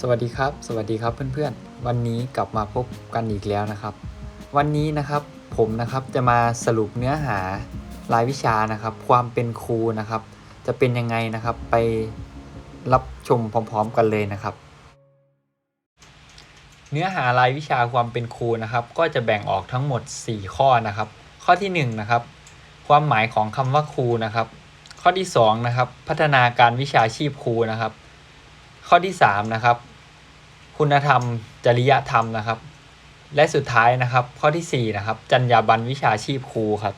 สวัสดีครับ สวัสดีครับเพื่อนๆ วันนี้กลับมาพบกันอีกแล้วนะครับ วันนี้นะครับผมนะครับจะมาสรุปเนื้อหารายวิชานะครับ ความเป็นครูนะครับ จะเป็นยังไงนะครับไปรับชมพร้อมๆกันเลยนะครับ เนื้อหารายวิชาความเป็นครูนะครับ ก็จะแบ่งออกทั้งหมด 4 ข้อนะครับ ข้อที่1นะครับความหมายของคำว่าครูนะครับ ข้อที่2นะครับพัฒนาการวิชาชีพครูนะครับ ข้อที่3นะครับ คุณธรรม จริยธรรมนะครับ และสุดท้ายนะครับ ข้อที่4นะครับ จรรยาบรรณวิชาชีพครูครับ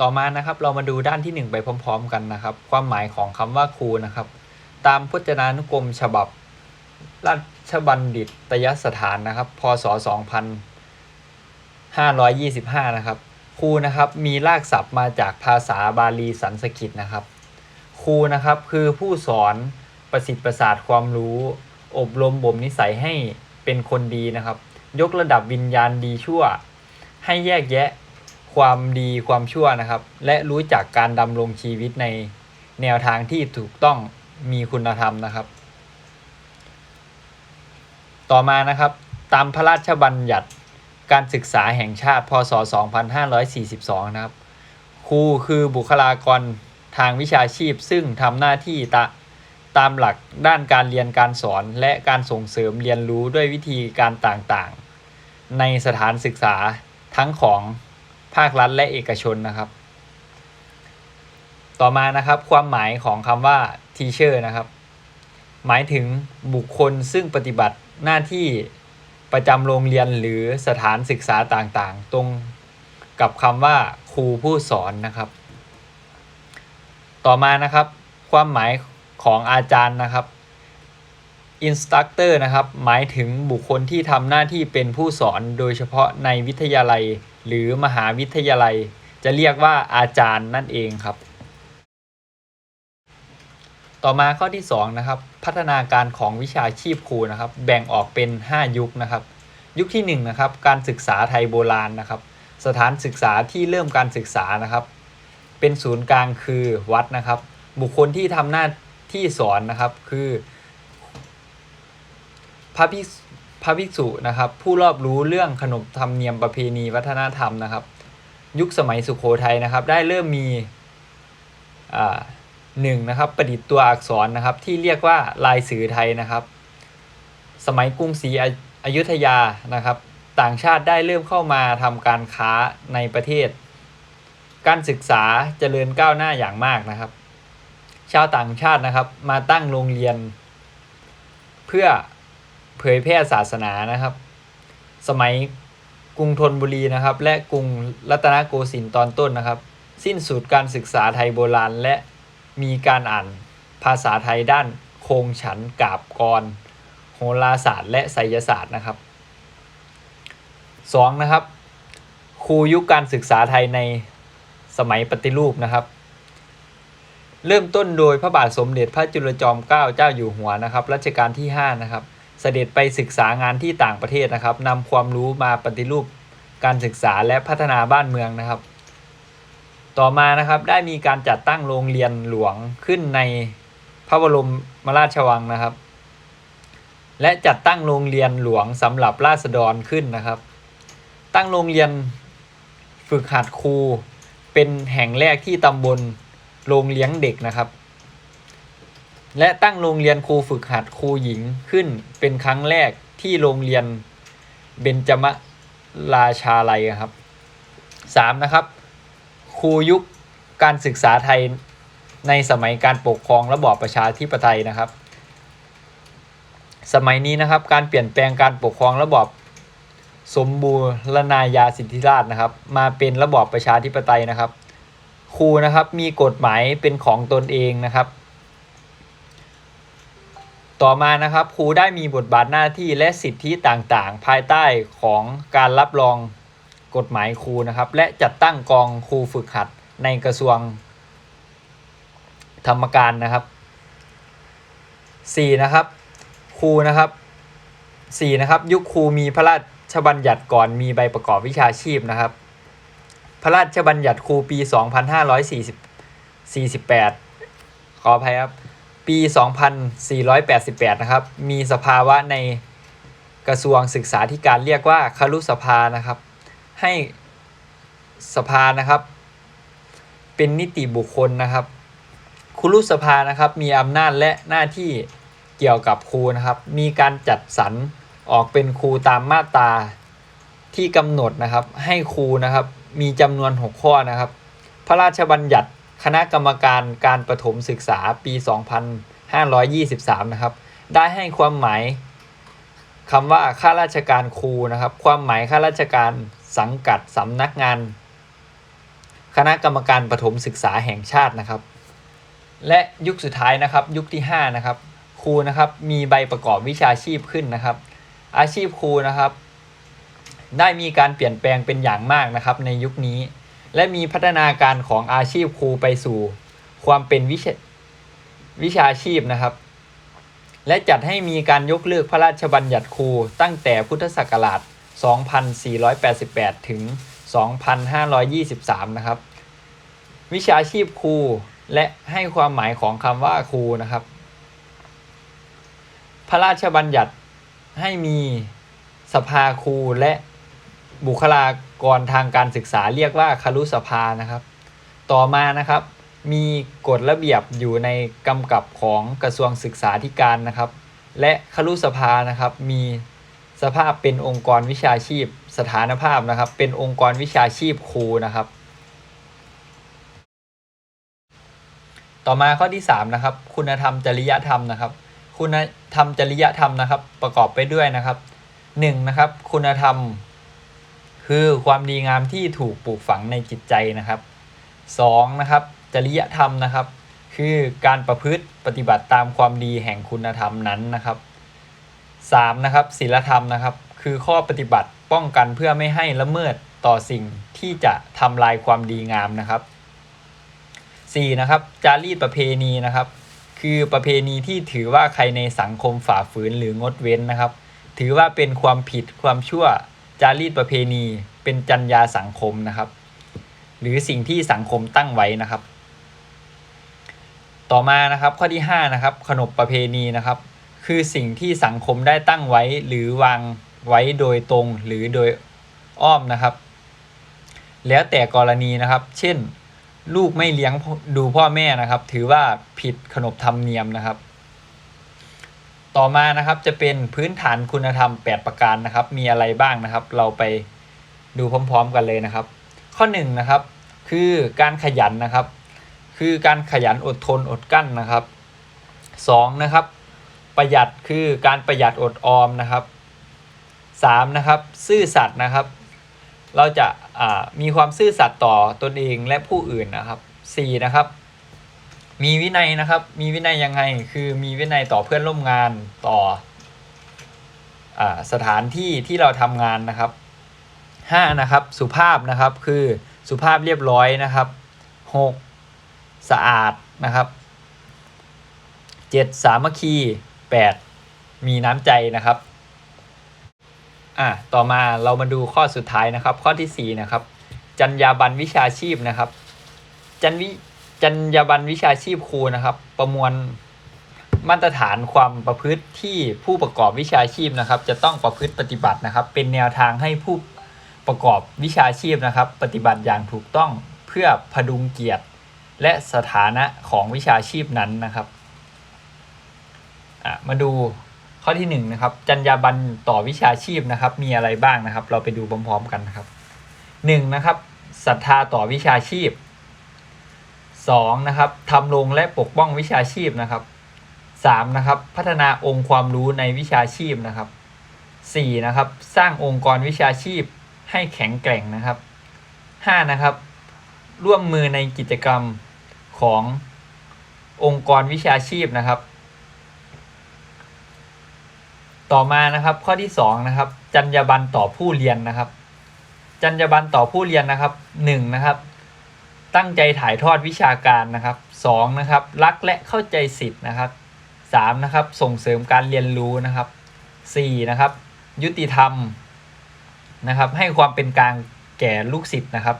ต่อมานะครับ เรามาดูด้านที่ 1 ไปพร้อม ๆ กันนะครับ ความหมายของคำว่าครูนะครับ ตามพจนานุกรมฉบับราชบัณฑิตยสถานนะครับ พศ 2525 นะครับ ครูนะครับ มีรากศัพท์มาจากภาษาบาลีสันสกฤตนะครับ ครูนะครับคือผู้สอนประสิทธิ์ประสาทความรู้ อบรมบ่มนิสัยให้เป็นคนดีนะครับ ยกระดับวิญญาณดีชั่ว ให้แยกแยะความดีความชั่วนะครับ และรู้จักการดำรงชีวิตในแนวทางที่ถูกต้องมีคุณธรรมนะครับ ต่อมานะครับตามพระราชบัญญัติการศึกษาแห่งชาติพศ 2542 นะครับ ครูคือบุคลากร ทางวิชาชีพ ซึ่งทำหน้าที่ตะตามหลักด้านการเรียนการสอนและการส่งเสริมเรียนรู้ด้วยวิธีการต่างๆ ในสถานศึกษาทั้งของภาครัฐและเอกชนนะครับ ต่อมานะครับความหมายของคำว่า teacher นะครับ หมายถึงบุคคลซึ่งปฏิบัติหน้าที่ประจำโรงเรียนหรือสถานศึกษาต่างๆ ตรงกับคำว่าครูผู้สอนนะครับ ต่อมานะครับ ความหมายของอาจารย์นะครับ instructor นะครับ หมายถึงบุคคลที่ทำหน้าที่เป็นผู้สอนโดยเฉพาะในวิทยาลัย หรือมหาวิทยาลัย จะเรียกว่าอาจารย์นั่นเองครับ ต่อมาข้อที่2นะครับ พัฒนาการของวิชาชีพครูนะครับ แบ่งออกเป็น 5 ยุคนะครับ ยุคที่1นะครับ การศึกษาไทยโบราณนะครับ สถานศึกษาที่เริ่มการศึกษานะครับ เป็นศูนย์กลางคือวัดนะครับ บุคคลที่ทำหน้าที่สอนนะครับคือพระภิกษพระภิกษุนะครับ ผู้รอบรู้เรื่องขนบธรรมเนียมประเพณีวัฒนธรรมนะครับ ยุคสมัยสุขโขทัยนะครับ ได้เริ่มมีอ่าหนึ่งนะครับประดิษฐ์ตัวอักษรนะครับ ที่เรียกว่าลายสื่อไทยนะครับ สมัยกรุงศรีออยุธยานะครับ ต่างชาติได้เริ่มเข้ามาทำการค้าในประเทศ การศึกษาเจริญก้าวหน้าอย่างมากนะครับ ชาวต่างชาตินะครับ มาตั้งโรงเรียน เพื่อเผยแพร่ศาสนานะครับ สมัยกรุงธนบุรีนะครับ และกรุงรัตนโกสินทร์ตอนต้นนะครับ สิ้นสุดการศึกษาไทยโบราณ และมีการอ่านภาษาไทยด้านโครงฉันกาบกรโหราศาสตร์ และไสยศาสตร์นะครับ 2. นะครับครูยุคการศึกษาไทยใน สมัยปฏิรูปนะครับ เริ่มต้นโดยพระบาทสมเด็จพระจุลจอมเกล้าเจ้าอยู่หัวนะครับรัชกาลที่ 5 นะครับ เสด็จไปศึกษางานที่ต่างประเทศนะครับนำความรู้มาปฏิรูปการศึกษาและพัฒนาบ้านเมืองนะครับ ต่อมานะครับได้มีการจัดตั้งโรงเรียนหลวงขึ้นในพระบรมมราชวังนะครับ และจัดตั้งโรงเรียนหลวงสำหรับราษฎรขึ้นนะครับ ตั้งโรงเรียนฝึกหัดครู เป็นแห่งแรกที่ตำบลโรงเลี้ยงเด็กนะครับ และตั้งโรงเรียนครูฝึกหัดครูหญิงขึ้นเป็นครั้งแรกที่โรงเรียนเบญจมราชาลัยครับสามนะครับ ครูยุคการศึกษาไทยในสมัยการปกครองระบอบประชาธิปไตยนะครับ สมัยนี้นะครับการเปลี่ยนแปลงการปกครองระบอบ สมบูรณาญาสิทธิราชนะครับ มาเป็นระบอบประชาธิปไตยนะครับ ครูนะครับมีกฎหมายเป็นของตนเองนะครับ ต่อมานะครับครูได้มีบทบาทหน้าที่และสิทธิต่างๆ ภายใต้ของการรับรองกฎหมายครูนะครับ และจัดตั้งกองครูฝึกหัดในกระทรวงธรรมการนะครับ 4. นะครับครูนะครับ 4. นะครับยุคครูมีพระราช ชบัญญัติก่อนมีใบประกอบวิชาชีพนะครับ พระราชบัญญัติครูปี 2548ขออภัยครับปีปี 2488 นะครับ มีสภาวะในกระทรวงศึกษาธิการเรียกว่าครุสภานะครับ ให้สภานะครับ เป็นนิติบุคคลนะครับครุสภานะครับมีอำนาจและหน้าที่เกี่ยวกับครูนะครับ มีการจัดสรร ออกเป็นครูตามมาตราที่กำหนดนะครับ ให้ครูนะครับ มีจำนวน6ข้อนะครับ พระราชบัญญัติคณะกรรมการการประถมศึกษาปี 2523 นะครับ ได้ให้ความหมายคำว่าข้าราชการครูนะครับ ความหมายข้าราชการสังกัดสำนักงาน คณะกรรมการประถมศึกษาแห่งชาตินะครับ และยุคสุดท้ายนะครับ ยุคที่5นะครับครูนะครับมีใบประกอบวิชาชีพขึ้นนะครับ อาชีพครูนะครับ ได้มีการเปลี่ยนแปลงเป็นอย่างมากนะครับ ในยุคนี้ และมีพัฒนาการของอาชีพครูไปสู่ ความเป็นวิชาวิชาชีพนะครับ และจัดให้มีการยกเลิกพระราชบัญญัติครูตั้งแต่พุทธศักราช 2488 ถึง 2523 นะครับ วิชาชีพครูและให้ความหมายของคำว่าครูนะครับ พระราชบัญญัติ ให้มีสภาครูและบุคลากรทางการศึกษาเรียกว่าครุสภานะครับ ต่อมานะครับ มีกฎระเบียบอยู่ในกำกับของกระทรวงศึกษาธิการนะครับ และครุสภานะครับมีสภาพเป็นองค์กรวิชาชีพ สถานภาพนะครับ เป็นองค์กรวิชาชีพครูนะครับ ต่อมาข้อที่3นะครับ คุณธรรมจริยธรรมนะครับ คุณธรรมจริยธรรมนะครับ ประกอบไปด้วยนะครับ 1. นะครับ คุณธรรม คือความดีงามที่ถูกปลูกฝังในจิตใจนะครับ 2. นะครับ จริยธรรมนะครับ คือการประพฤติปฏิบัติตามความดีแห่งคุณธรรมนั้นนะครับ 3. นะครับศีลธรรมนะครับ คือข้อปฏิบัติป้องกันเพื่อไม่ให้ละเมิดต่อสิ่งที่จะทำลายความดีงามนะครับ 4. นะครับ จารีตประเพณีนะครับ คือประเพณีที่ถือว่าใครในสังคมฝ่าฝืนหรืองดเว้นนะครับ ถือว่าเป็นความผิดความชั่วจารีตประเพณี เป็นจรรยาสังคมนะครับ หรือสิ่งที่สังคมตั้งไว้นะครับ ต่อมานะครับข้อที่5นะครับขนบประเพณีนะครับ คือสิ่งที่สังคมได้ตั้งไว้หรือวางไว้โดยตรงหรือโดยอ้อมนะครับ แล้วแต่กรณีนะครับ เช่น ลูกไม่เลี้ยงดูพ่อแม่นะครับ ถือว่าผิดขนบธรรมเนียมนะครับ ต่อมานะครับจะเป็นพื้นฐานคุณธรรม 8 ประการนะครับ มีอะไรบ้างนะครับ เราไปดูพร้อม ๆ กันเลยนะครับ ข้อ1นนะครับ คือการขยันนะครับ คือการขยันอดทนอดกั้นนะครับ 2. นะครับ ประหยัดคือการประหยัดอดออมนะครับ 3. นะครับ ซื่อสัตย์นะครับ เราจะมีความซื่อสัตย์ต่อตนเองและผู้อื่นนะครับ 4. นะครับ มีวินัยนะครับ มีวินัยยังไง คือมีวินัยต่อเพื่อนร่วมงานต่ออสถานที่ที่เราทำงานนะครับ 5. นะครับ สุภาพนะครับคือสุภาพเรียบร้อยนะครับ 6. สะอาดนะครับ 7. สามัคคี 8. มีน้ำใจนะครับ อะต่อมาเรามาดูข้อสุดท้ายนะครับ ข้อที่4นะครับจรรยาบรรณวิชาชีพนะครับจรรวิจรรยาบรรณวิชาชีพครูนะครับ ประมวลมาตรฐานความประพฤติที่ผู้ประกอบวิชาชีพนะครับ จะต้องประพฤติปฏิบัตินะครับ เป็นแนวทางให้ผู้ประกอบวิชาชีพนะครับ ปฏิบัติอย่างถูกต้องเพื่อพดุงเกียรติ และสถานะของวิชาชีพนั้นนะครับมาดู ข้อที่1นนะครับจรรยาบรรณต่อวิชาชีพนะครับ มีอะไรบ้างนะครับ เราไปดูพร้อมๆกันนะครับ 1. นะครับศรัทธาต่อวิชาชีพ 2. นะครับทำรงและปกป้องวิชาชีพนะครับ 3. นะครับพัฒนาองค์ความรู้ในวิชาชีพนะครับ 4. นะครับสร้างองค์กรวิชาชีพให้แข็งแกร่งนะครับ 5. นะครับร่วมมือในกิจกรรมขององค์กรวิชาชีพนะครับ ต่อมานะครับข้อที่2นะครับจรรยาบรรณต่อผู้เรียนนะครับ จรรยาบรรณต่อผู้เรียนนะครับ1นะครับ ตั้งใจถ่ายทอดวิชาการนะครับ2นะครับรักและเข้าใจสิทธิ์นะครับ3นะครับส่งเสริมการเรียนรู้นะครับ4นะครับยุติธรรมนะครับให้ความเป็นกลางแก่ลูกศิษย์นะครับ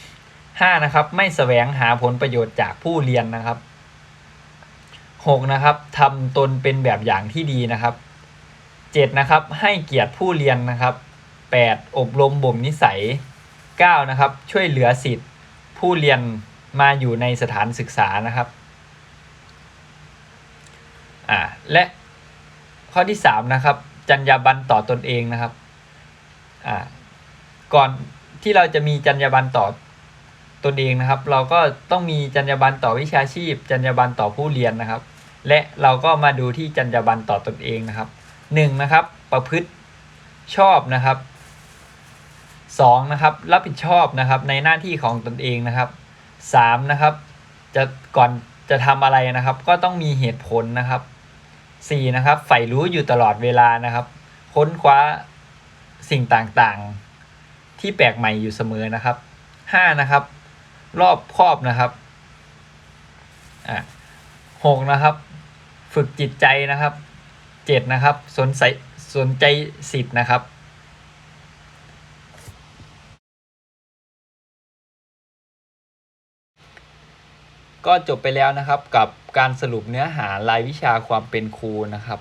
5นะครับไม่แสวงหาผลประโยชน์จากผู้เรียนนะครับหกนะครับทำตนเป็นแบบอย่างที่ดีนะครับ เจ็ดนะครับให้เกียรติผู้เรียนนะครับแปดอบรมบ่มนิสัยเก้านะครับ ช่วยเหลือสิทธิ์ผู้เรียนมาอยู่ในสถานศึกษานะครับอ่าและข้อที่สามนะครับ จรรยาบรรณต่อตนเองนะครับอ่าก่อนที่เราจะมีจรรยาบรรณต่อตนเองนะครับ เราก็ต้องมีจรรยาบรรณต่อวิชาชีพ จรรยาบรรณต่อผู้เรียนนะครับ และเราก็มาดูที่จรรยาบรรณต่อตนเองนะครับ หนึ่งนะครับ ประพฤติชอบนะครับสองนะครับ รับผิดชอบนะครับในหน้าที่ของตนเองนะครับสามนะครับ จะก่อนจะทำอะไรนะครับ ก็ต้องมีเหตุผลนะครับสี่นะครับใฝ่รู้อยู่ตลอดเวลานะครับ ค้นคว้าสิ่งต่างๆ ที่แปลกใหม่อยู่เสมอนะครับห้านะครับ รอบครอบนะครับอะหกนะครับ ฝึกจิตใจนะครับ เจ็ดนะครับ สนใจสนใจสิทธิ์นะครับก็จบไปแล้วนะครับกับการสรุปเนื้อหารายวิชาความเป็นครูนะครับ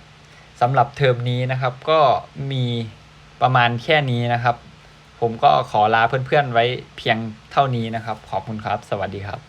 สำหรับเทอมนี้นะครับก็มีประมาณแค่นี้นะครับ ผมก็ขอลาเพื่อนๆไว้เพียงเท่านี้นะครับ ขอบคุณครับ สวัสดีครับ